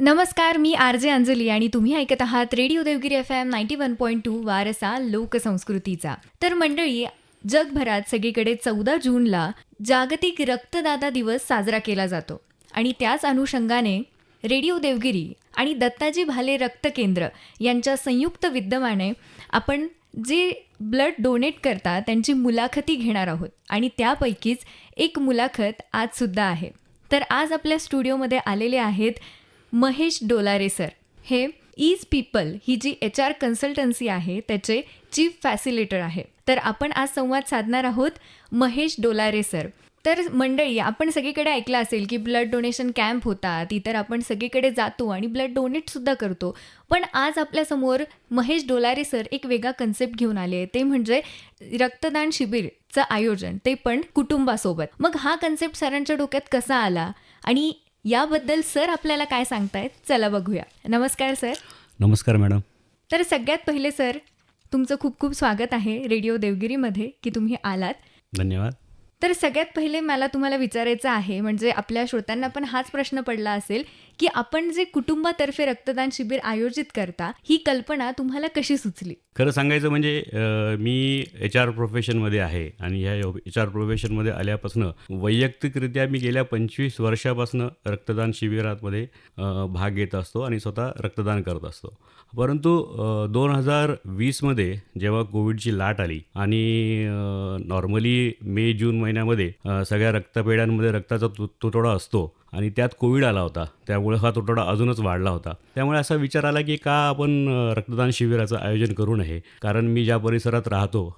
नमस्कार मी R J Anjali आणि तुम्ही ऐकत आहात radio Devgiri F M ninety one point two वारसा लोकसंस्कृतीचा. तर मंडळी जगभरात सगळीकडे चौदा जूनला जागतिक रक्तदाता दिवस साजरा केला जातो आणि त्याच अनुषंगाने रेडिओ देवगिरी आणि दत्ताजी भाले रक्त केंद्र यांच्या संयुक्त विद्यमाने आपण जे ब्लड डोनेट करता त्यांची मुलाखती घेणार आहोत आणि त्यापैकीच एक मुलाखत आजसुद्धा आहे. तर आज आपल्या स्टुडिओमध्ये आलेले आहेत महेश डोलारे सर. हे ईज पीपल ही जी एच आर कन्सल्टन्सी आहे त्याचे चीफ फॅसिलिटर आहे. तर आपण आज संवाद साधणार आहोत महेश डोलारे सर. तर मंडळी आपण सगळीकडे ऐकलं असेल की ब्लड डोनेशन कॅम्प होतात इतर आपण सगळीकडे जातो आणि ब्लड डोनेटसुद्धा करतो. पण आज आपल्यासमोर महेश डोलारे सर एक वेगळा कन्सेप्ट घेऊन आले. ते म्हणजे रक्तदान शिबिरचं आयोजन ते पण कुटुंबासोबत. मग हा कन्सेप्ट सरांच्या डोक्यात कसा आला? आणि याबद्दल सर आपल्याला काय सांगतायत चला बघूया. नमस्कार सर. नमस्कार मॅडम. तर सगळ्यात पहिले सर तुमचं खूप खूप स्वागत आहे रेडिओ देवगिरीमध्ये की तुम्ही आलात. धन्यवाद. तर सगळ्यात पहिले मला तुम्हाला विचारायचं आहे म्हणजे आपल्या श्रोत्यांना पण हाच प्रश्न पडला असेल की आपण जे कुटुंबातर्फे रक्तदान शिबिर आयोजित करता ही कल्पना तुम्हाला कशी सुचली? खरं सांगायचं म्हणजे मी एच आर प्रोफेशनमध्ये आहे आणि ह्या एच आर प्रोफेशनमध्ये आल्यापासून वैयक्तिकरित्या मी गेल्या पंचवीस वर्षापासून रक्तदान शिबिरामध्ये भाग घेत असतो आणि स्वतः रक्तदान करत असतो. परंतु दोन हजार वीसमध्ये जेव्हा कोविडची लाट आली आणि नॉर्मली मे जून महिन्यामध्ये सगळ्या रक्तपेढ्यांमध्ये रक्ताचा तु तुटवडा असतो आणि त्यात कोविड आला होता. त्यामुळे हा तुटवडा अजूनच वाढला होता. त्यामुळे असा विचार आला की का आपण रक्तदान शिबिराचं आयोजन करू नये? कारण मी ज्या परिसरात राहतो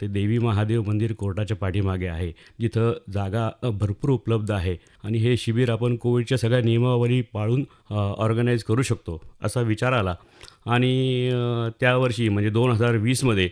ते देवी महादेव मंदिर कोर्टाच्या पाठीमागे आहे. जिथं जागा भरपूर उपलब्ध आहे. आणि हे शिबिर आपण कोविडच्या सगळ्या नियमावली पाळून ऑर्गनाईज करू शकतो असा विचार आला. आणि त्यावर्षी म्हणजे दोन हजार वीसमध्ये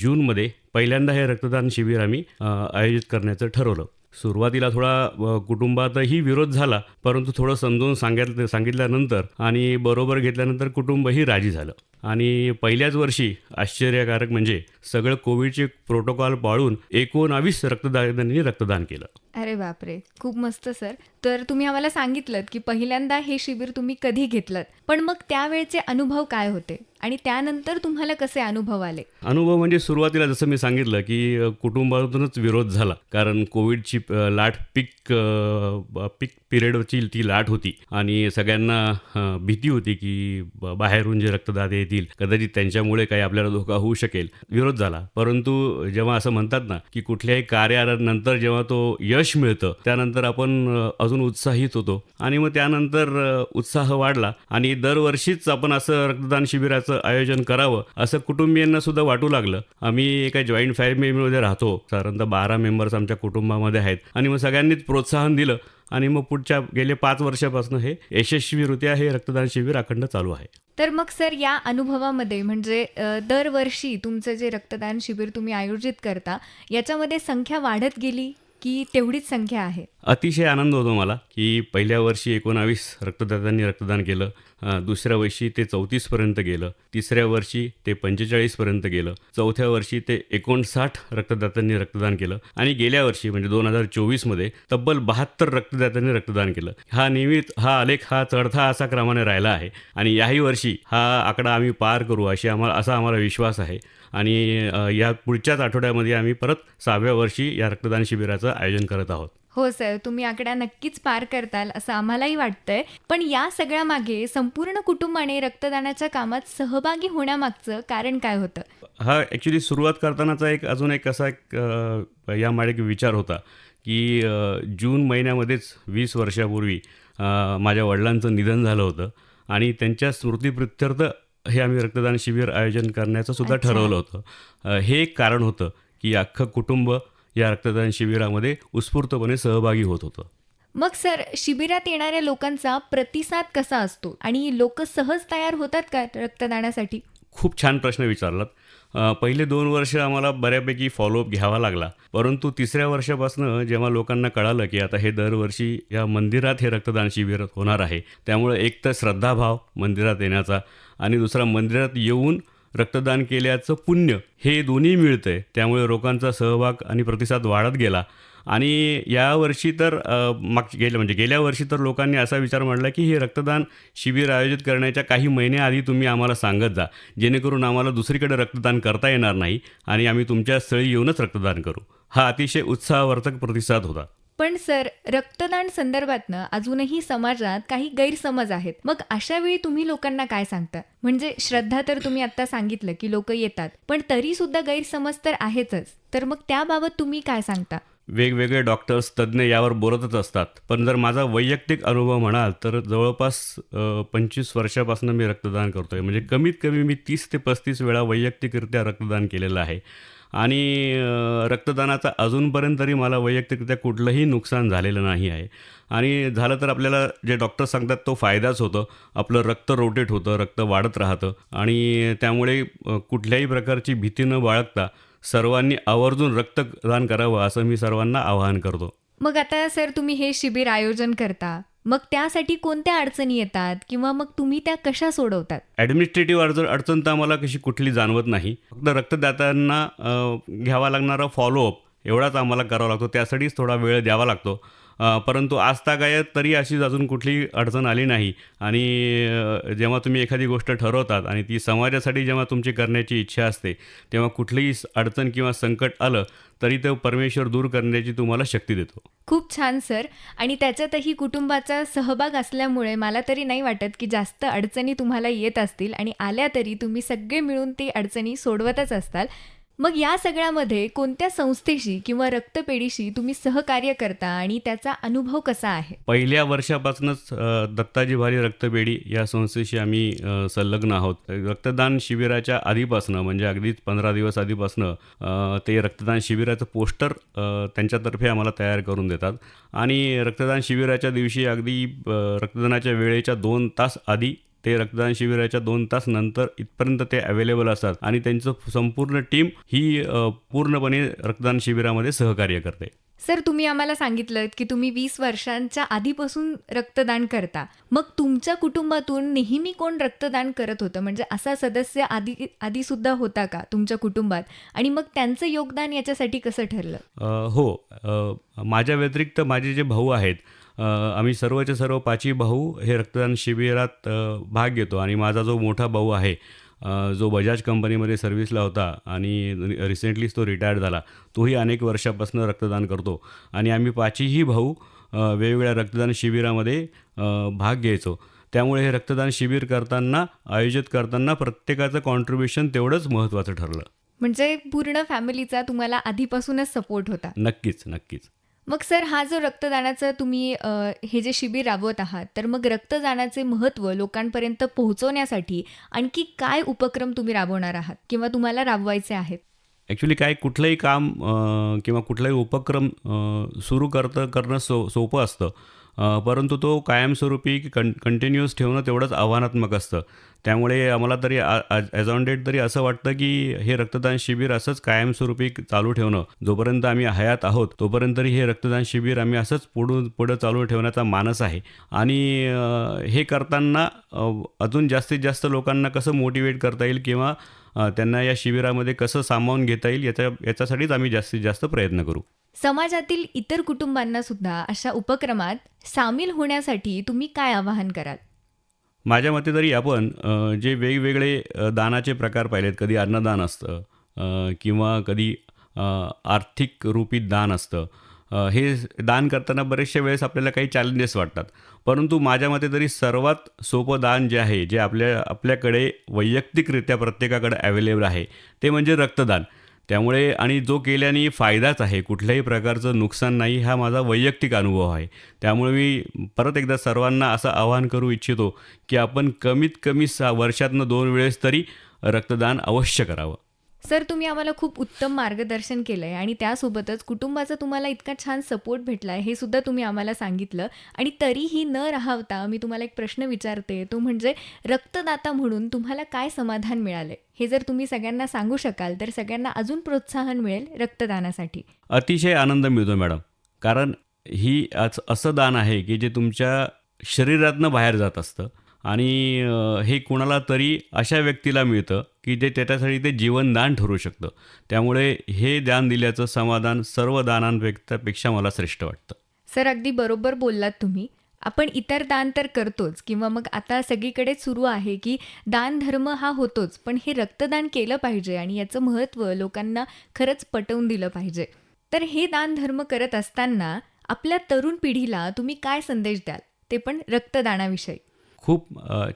जूनमध्ये पहिल्यांदा हे रक्तदान शिबिर आम्ही आयोजित करण्याचं ठरवलं. सुरुवातीला थोडा कुटुंबातही विरोध झाला परंतु थोडं समजून सांगितलं सांगितल्यानंतर आणि बरोबर घेतल्यानंतर कुटुंबही राजी झालं. आणि पहिल्याच वर्षी आश्चर्यकारक म्हणजे सगळं कोविडचे प्रोटोकॉल पाळून एकोणावीस रक्तदात्यांनी रक्तदान केलं. अरे बापरे खूप मस्त सर. तर तुम्ही आम्हाला सांगितलं की पहिल्यांदा हे शिबिर तुम्ही कधी घेतलं पण मग त्यावेळचे अनुभव काय होते? आणि त्यानंतर तुम्हाला कसे अनुभव आले? अनुभव म्हणजे सुरुवातीला जसं मी सांगितलं की कुटुंबातूनच विरोध झाला. कारण कोविडची लाट पीक पीक पिरियडची ती लाट होती. आणि सगळ्यांना भीती होती की बाहेरून जे रक्तदाते येतील. कदाचित त्यांच्यामुळे काही आपल्याला धोका होऊ शकेल. विरोध झाला. परंतु जेव्हा असं म्हणतात ना की कुठल्याही कार्यानंतर जेव्हा तो यश मिळतं त्यानंतर आपण अजून उत्साहित होतो. आणि मग त्यानंतर उत्साह वाढला. आणि दरवर्षीच आपण असं रक्तदान शिबिराचं आयोजन करावं असं कुटुंबियांना सुद्धा वाटू लागलं. आम्ही एका जॉईंट फॅमिलीमध्ये राहतो. साधारणतः बारा मेंबर्स आमच्या कुटुंबामध्ये आहेत. आणि मग सगळ्यांनीच प्रोत्साहन दिलं. आणि मग पुढच्या गेले पाच वर्षापासून हे यशस्वीरित्या हे रक्तदान शिबिर अखंड चालू आहे. तर मग सर या अनुभवामध्ये म्हणजे दरवर्षी तुमचं जे रक्तदान शिबिर तुम्ही आयोजित करता याच्यामध्ये संख्या वाढत गेली? की तेवढीच संख्या आहे? अतिशय आनंद होतो मला की पहिल्या वर्षी एकोणावीस रक्तदात्यांनी रक्तदान केलं दुसऱ्या वर्षी ते चौतीसपर्यंत गेलं तिसऱ्या वर्षी ते पंचेचाळीसपर्यंत गेलं चौथ्या वर्षी ते एकोणसाठ रक्तदात्यांनी रक्तदान केलं आणि गेल्या वर्षी म्हणजे दोन हजार चोवीसमध्ये तब्बल बहात्तर रक्तदात्यांनी रक्तदान केलं. हा नियमित हा आलेख हा चढता असा क्रमाने राहिला आहे आणि याही वर्षी हा आकडा आम्ही पार करू अशी आम्हाला असा आम्हाला विश्वास आहे. आणि या पुढच्याच आठवड्यामध्ये आम्ही परत सहाव्या वर्षी या रक्तदान शिबिराचं आयोजन करत आहोत. हो सर. तुम्ही आकडा नक्कीच पार करताल असं आम्हालाही वाटतंय. पण या सगळ्या मागे संपूर्ण कुटुंबाने रक्तदानाच्या कामात सहभागी होण्यामागचं कारण काय होतं? हा ॲक्च्युली सुरुवात करतानाचा एक अजून एक असा एक अ, यामागे एक विचार होता की जून महिन्यामध्येच वीस वर्षापूर्वी माझ्या वडिलांचं निधन झालं होतं आणि त्यांच्या स्मृतीप्रित्यर्थ हे आम्ही रक्तदान शिबिर आयोजन करण्याचं सुद्धा. ठरवलं होतं. हे एक कारण होतं की अख्खं कुटुंब या रक्तदान शिबिरामध्ये उत्स्फूर्तपणे सहभागी होत होतं. मग सर शिबिरात येणाऱ्या लोकांचा प्रतिसाद कसा असतो? आणि लोक सहज तयार होतात का रक्तदानासाठी? खूप छान प्रश्न विचारलात. पहिले दोन वर्ष आम्हाला बऱ्यापैकी फॉलोअप घ्यावा लागला. परंतु तिसऱ्या वर्षापासून जेव्हा लोकांना कळालं की आता हे दरवर्षी या मंदिरात हे रक्तदान शिबिर होणार आहे त्यामुळे एक तर श्रद्धाभाव मंदिरात येण्याचा आणि दुसरा मंदिरात येऊन रक्तदान केल्याचं पुण्य हे दोन्ही मिळतं आहे त्यामुळे लोकांचा सहभाग आणि प्रतिसाद वाढत गेला. आणि यावर्षी तर माग गेल्या म्हणजे गेल्या वर्षी तर लोकांनी असा विचार मांडला की हे रक्तदान शिबिर आयोजित करण्याच्या काही महिन्याआधी तुम्ही आम्हाला सांगत जा. जेणेकरून आम्हाला दुसरीकडे रक्तदान करता येणार नाही आणि आम्ही तुमच्या स्थळी येऊनच रक्तदान करू. हा अतिशय उत्साहवर्धक प्रतिसाद होता. पण सर रक्तदान संदर्भातनं अजूनही समाजात काही गैरसमज आहेत. मग अशा वेळी तुम्ही लोकांना काय सांगता? म्हणजे श्रद्धा तर तुम्ही आता सांगितलं की लोक येतात पण तरी सुद्धा गैरसमज तर आहेतच. तर मग त्याबाबत तुम्ही काय सांगता? वेगवेगळे डॉक्टर्स तज्ज्ञ यावर बोलतच असतात. पण जर माझा वैयक्तिक अनुभव म्हणाल तर जवळपास पंचवीस वर्षापासून मी रक्तदान करतो आहे म्हणजे कमीत कमी मी तीस ते पस्तीस वेळा वैयक्तिकरित्या रक्तदान केलेलं आहे. आणि रक्तदानाचा अजूनपर्यंत तरी मला वैयक्तिकरित्या कुठलंही नुकसान झालेलं नाही आहे. आणि झालं तर आपल्याला जे डॉक्टर सांगतात तो फायदाच होतो. आपलं रक्त रोटेट होतं रक्त वाढत राहतं. आणि त्यामुळे कुठल्याही प्रकारची भीती न बाळगता सर्वांनी आवर्जून रक्तदान करावं असं मी सर्वांना आवाहन करतो. मग आता सर तुम्ही हे शिबिर आयोजन करता. मग त्यासाठी कोणत्या अडचणी येतात? किंवा मग तुम्ही त्या कशा सोडवतात? ॲडमिनिस्ट्रेटिव्ह अडचण अडचण तर आम्हाला कशी कुठली जाणवत नाही. फक्त रक्तदात्यांना घ्यावा लागणारा फॉलोअप एवढाच आम्हाला करावा लागतो. त्यासाठीच थोडा वेळ द्यावा लागतो. परंतु आजतागायत तरी अशीच अजून कुठली अडचण आली नाही. आणि जेव्हा तुम्ही एखादी गोष्ट ठरवतात आणि ती समाजासाठी जेव्हा तुमची करण्याची इच्छा असते तेव्हा कुठलीही अडचण किंवा संकट आलं तरी तो परमेश्वर दूर करण्याची तुम्हाला शक्ती देतो. खूप छान सर. आणि त्याच्यातही कुटुंबाचा सहभाग असल्यामुळे मला तरी नाही वाटत की जास्त अडचणी तुम्हाला येत असतील आणि आल्या तरी तुम्ही सगळे मिळून ती अडचणी सोडवतच असताल. मग या सगळ्यामध्ये कोणत्या संस्थेशी किंवा रक्तपेढीशी तुम्ही सहकार्य करता आणि त्याचा अनुभव कसा आहे? पहिल्या वर्षापासूनच दत्ताजी भारी रक्तपेढी या संस्थेशी आम्ही संलग्न आहोत. रक्तदान शिबिराच्या आधीपासनं म्हणजे अगदीच पंधरा दिवस आधीपासनं ते रक्तदान शिबिराचं पोस्टर त्यांच्यातर्फे आम्हाला तयार करून देतात. आणि रक्तदान शिबिराच्या दिवशी अगदी रक्तदानाच्या वेळेच्या दोन तास आधी ते रक्तदान शिबिराच्या दोन तास नंतर इथपर्यंत ते अवेलेबल असतात. आणि त्यांचं संपूर्ण टीम ही पूर्णपणे रक्तदान शिबिरामध्ये सहकार्य करते. सर तुम्ही आम्हाला सांगितलं की तुम्ही वीस वर्षांच्या आधीपासून रक्तदान करता. मग तुमच्या कुटुंबातून नेहमी कोण रक्तदान करत होतं? म्हणजे असा सदस्य आधी आधी सुद्धा होता का तुमच्या कुटुंबात? आणि मग त्यांचं योगदान याच्यासाठी कसं ठरलं? हो. माझ्या व्यतिरिक्त माझे जे भाऊ आहेत आम्ही सर्वचे सर्व पाचही भाऊ हे रक्तदान शिबिरात भाग घेतो. आणि माझा जो मोठा भाऊ आहे जो बजाज कंपनीमध्ये सर्व्हिसला होता आणि रिसेंटलीच तो रिटायर्ड झाला तोही अनेक वर्षापासून रक्तदान करतो. आणि आम्ही पाचही भाऊ वेगवेगळ्या रक्तदान शिबिरामध्ये भाग घ्यायचो. त्यामुळे हे रक्तदान शिबिर करताना आयोजित करताना प्रत्येकाचं कॉन्ट्रीब्युशन तेवढंच महत्त्वाचं ठरलं. म्हणजे पूर्ण फॅमिलीचा तुम्हाला आधीपासूनच सपोर्ट होता. नक्कीच नक्कीच. मग सर हा जो रक्तदानाचं तुम्ही अ, हे जे शिबिर राबवत आहात तर मग रक्तदानाचे महत्त्व लोकांपर्यंत पोहोचवण्यासाठी आणखी काय उपक्रम तुम्ही राबवणार आहात किंवा तुम्हाला राबवायचे आहेत? ॲक्च्युली काय कुठलंही काम अ, किंवा कुठलाही उपक्रम सुरू करतं करणं सो सोपं असतं. परंतु तो कायमस्वरूपी कं कंटिन्युअस ठेवणं तेवढंच आव्हानात्मक असतं. त्यामुळे आम्हाला तरी ॲज ऑन डेट तरी असं वाटतं की हे रक्तदान शिबिर असंच कायमस्वरूपी चालू ठेवणं. जोपर्यंत आम्ही हयात आहोत तोपर्यंत तरी हे रक्तदान शिबिर आम्ही असंच पुढून पुढं चालू ठेवण्याचा मानस आहे. आणि हे करताना अजून जास्तीत जास्त लोकांना कसं मोटिवेट करता येईल किंवा त्यांना या शिबिरामध्ये कसं सामावून घेता येईल याच्या याच्यासाठीच आम्ही जास्तीत जास्त प्रयत्न करू. समाजातील इतर कुटुंबांना सुद्धा अशा उपक्रमात सामील होण्यासाठी तुम्ही काय आवाहन कराल? माझ्या मते तरी आपण जे वेगवेगळे दानाचे प्रकार पाहिलेत कधी अन्नदान असतं किंवा कधी आर्थिक रूपी दान असतं हे दान करताना बरेचशा वेळेस आपल्याला काही चॅलेंजेस वाटतात. परंतु माझ्या मते तरी सर्वात सोपं दान जे आहे जे आपल्या आपल्याकडे वैयक्तिकरित्या प्रत्येकाकडे अवेलेबल आहे ते म्हणजे रक्तदान. त्यामुळे आणि जो केल्याने फायदाच आहे. कुठल्याही प्रकारचं नुकसान नाही हा माझा वैयक्तिक अनुभव आहे. त्यामुळे मी परत एकदा सर्वांना असं आवाहन करू इच्छितो की आपण कमीत कमी सा वर्षातनं दोन वेळेस तरी रक्तदान अवश्य करावं. सर तुम्ही आम्हाला खूप उत्तम मार्गदर्शन केलं आहे आणि त्यासोबतच कुटुंबाचा तुम्हाला इतका छान सपोर्ट भेटला आहे हे सुद्धा तुम्ही आम्हाला सांगितलं. आणि तरीही न राहता मी तुम्हाला एक प्रश्न विचारते तो म्हणजे रक्तदाता म्हणून तुम्हाला काय समाधान मिळाले हे जर तुम्ही सगळ्यांना सांगू शकाल तर सगळ्यांना अजून प्रोत्साहन मिळेल रक्तदानासाठी. अतिशय आनंद मिळतो मॅडम. कारण ही आज असं दान आहे की जे तुमच्या शरीरातनं बाहेर जात असतं. आणि हे कुणाला तरी अशा व्यक्तीला मिळतं की जे त्याच्यासाठी ते जीवनदान ठरू शकतं. त्यामुळे हे दान दिल्याचं समाधान सर्व दानांपेक्षा मला श्रेष्ठ वाटतं. सर अगदी बरोबर बोललात तुम्ही. आपण इतर दान तर करतोच किंवा मग आता सगळीकडे सुरू आहे की दान धर्म हा होतोच पण हे रक्तदान केलं पाहिजे आणि याचं महत्त्व लोकांना खरंच पटवून दिलं पाहिजे. तर हे दान धर्म करत असताना आपल्या तरुण पिढीला तुम्ही काय संदेश द्याल? ते पण रक्तदानाविषयी. खूप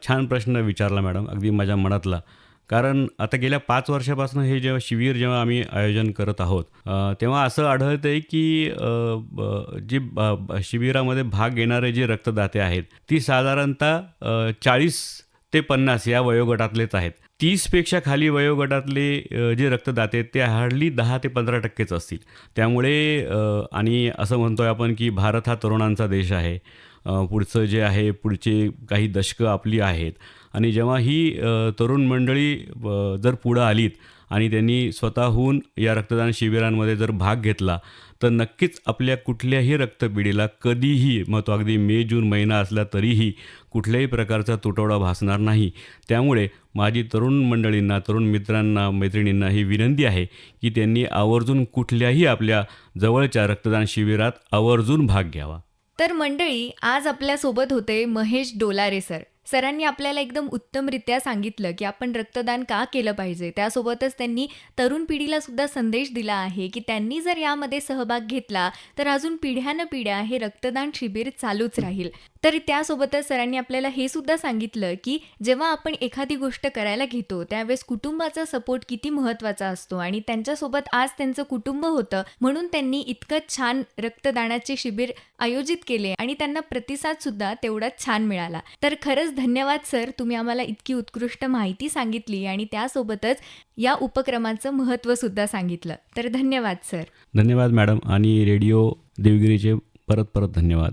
छान प्रश्न विचारला मॅडम अगदी माझ्या मनातला. कारण आता गेल्या पाच वर्षापासून हे जेव्हा शिबिर जेव्हा आम्ही आयोजन करत आहोत तेव्हा असं आढळतं आहे की जे जी शिबिरामध्ये भाग घेणारे जे रक्तदाते आहेत ती साधारणतः चाळीस ते पन्नास या वयोगटातलेच आहेत. तीसपेक्षा खाली वयोगटातले जे रक्तदाते आहेत ते हार्डली दहा ते पंधरा टक्केच असतील. त्यामुळे आणि असं म्हणतोय आपण की भारत हा तरुणांचा देश आहे. पुढचं जे आहे पुढचे काही दशकं आपली आहेत. आणि जेव्हा ही तरुण मंडळी जर पुढं आलीत आणि त्यांनी स्वतःहून या रक्तदान शिबिरांमध्ये जर भाग घेतला तर नक्कीच आपल्या कुठल्याही रक्तपिढीला कधीही मग तो अगदी मे जून महिना असला तरीही कुठल्याही प्रकारचा तुटवडा भासणार नाही. त्यामुळे माझी तरुण मंडळींना तरुण मित्रांना मैत्रिणींना ही विनंती आहे की त्यांनी आवर्जून कुठल्याही आपल्या जवळच्या रक्तदान शिबिरात आवर्जून भाग घ्यावा. तर मंडळी आज आपल्यासोबत होते महेश डोलारे सर. सरांनी आपल्याला एकदम उत्तमरित्या सांगितलं की आपण रक्तदान का केलं पाहिजे? त्यासोबतच त्यांनी तरुण पिढीला सुद्धा संदेश दिला आहे की त्यांनी जर यामध्ये सहभाग घेतला तर अजून पिढ्यानं पिढ्या हे रक्तदान शिबिर चालूच राहील. तर त्यासोबतच सरांनी आपल्याला हे सुद्धा सांगितलं की जेव्हा आपण एखादी गोष्ट करायला घेतो त्यावेळेस कुटुंबाचा सपोर्ट किती महत्त्वाचा असतो आणि त्यांच्यासोबत आज त्यांचं कुटुंब होतं म्हणून त्यांनी इतकं छान रक्तदानाचे शिबिर आयोजित केले आणि त्यांना प्रतिसाद सुद्धा तेवढाच छान मिळाला. तर खरंच धन्यवाद सर. तुम्ही आम्हाला इतकी उत्कृष्ट माहिती सांगितली आणि त्यासोबतच या उपक्रमाचं महत्त्व सुद्धा सांगितलं. तर धन्यवाद सर. धन्यवाद मॅडम. आणि रेडिओ देवगिरीचे परत परत धन्यवाद.